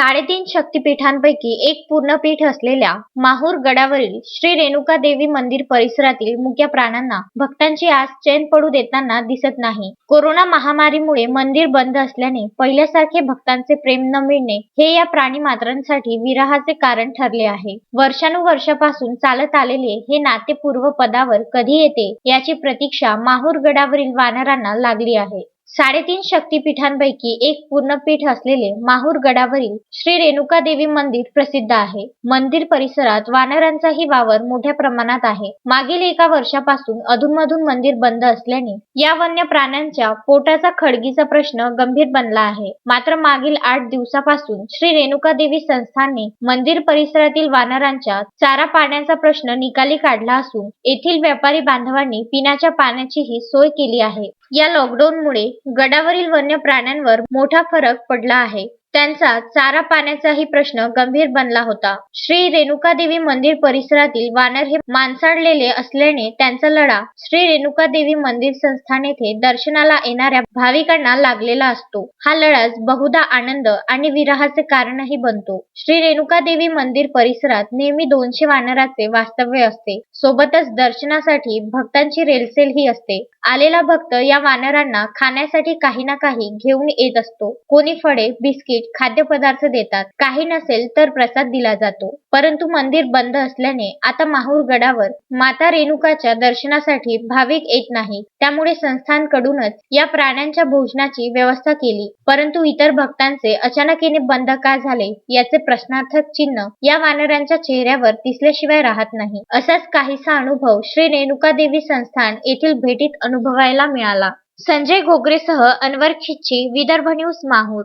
साडेतीन शक्तिपीठांपैकी एक पूर्णपीठ असलेल्या माहूर गडावरील श्री रेणुका देवी मंदिर परिसरातील मुख्य प्राण्यांना भक्तांची आज चैन पडू देताना दिसत नाही. कोरोना महामारीमुळे मंदिर बंद असल्याने पहिल्यासारखे भक्तांचे प्रेम न मिळणे हे या प्राणी मात्रांसाठी विराहाचे कारण ठरले आहे. वर्षानुवर्षापासून चालत आलेले हे नाते पूर्वपदावर कधी येते याची प्रतीक्षा माहूर गडावरील वानरांना लागली आहे. साडेतीन शक्तिपीठांपैकी एक पूर्णपीठ असलेले माहूर गडावरील श्री रेणुका देवी मंदिर प्रसिद्ध आहे. मंदिर परिसरात वानरांचाही वावर मोठ्या प्रमाणात आहे. मागील एका वर्षापासून अधूनमधून मंदिर बंद असल्याने या वन्य प्राण्यांच्या पोटाचा खडगीचा प्रश्न गंभीर बनला आहे. मात्र मागील आठ दिवसापासून श्री रेणुका देवी संस्थानने मंदिर परिसरातील वानरांच्या चारा पाण्याचा प्रश्न निकाली काढला असून येथील व्यापारी बांधवांनी पिण्याच्या पाण्याचीही सोय केली आहे. या लॉकडाऊनमुळे गडावरील वन्य प्राण्यांवर मोठा फरक पडला आहे. त्यांचा चारा पाण्याचाही प्रश्न गंभीर बनला होता. श्री रेणुका देवी मंदिर परिसरातील वानर हे माणसाळलेले असल्याने त्यांचा लढा श्री रेणुका देवी मंदिर संस्थान येथे दर्शनाला येणाऱ्या भाविकांना लागलेला असतो. हा लढाच बहुधा आनंद आणि विरहाचे कारणही बनतो. श्री रेणुका देवी मंदिर परिसरात नेहमी दोनशे वानराचे वास्तव्य असते. सोबतच दर्शनासाठी भक्तांची रेलसेल ही असते. आलेला भक्त या वानरांना खाण्यासाठी काही ना काही घेऊन येत असतो. कोणी फळे बिस्किट खाद्यपदार्थ देतात. काही नसेल तर प्रसाद दिला जातो. परंतु मंदिर बंद असल्याने आता माहूर गडावर माता रेणुकाच्या दर्शनासाठी भाविक येत नाही त्यामुळे संस्थांकडूनच या प्राण्यांच्या भोजनाची व्यवस्था केली. परंतु इतर भक्तांचे अचानकीने बंद का झाले याचे प्रश्नार्थक चिन्ह या वानरांच्या चेहऱ्यावर दिसल्याशिवाय राहत नाही. असाच काही काहीसा अनुभव श्री रेणुका देवी संस्थान येथील भेटीत अनुभवायला मिळाला. संजय घोगरेसह अनवर खिच्ची विदर्भ न्यूज माहूर.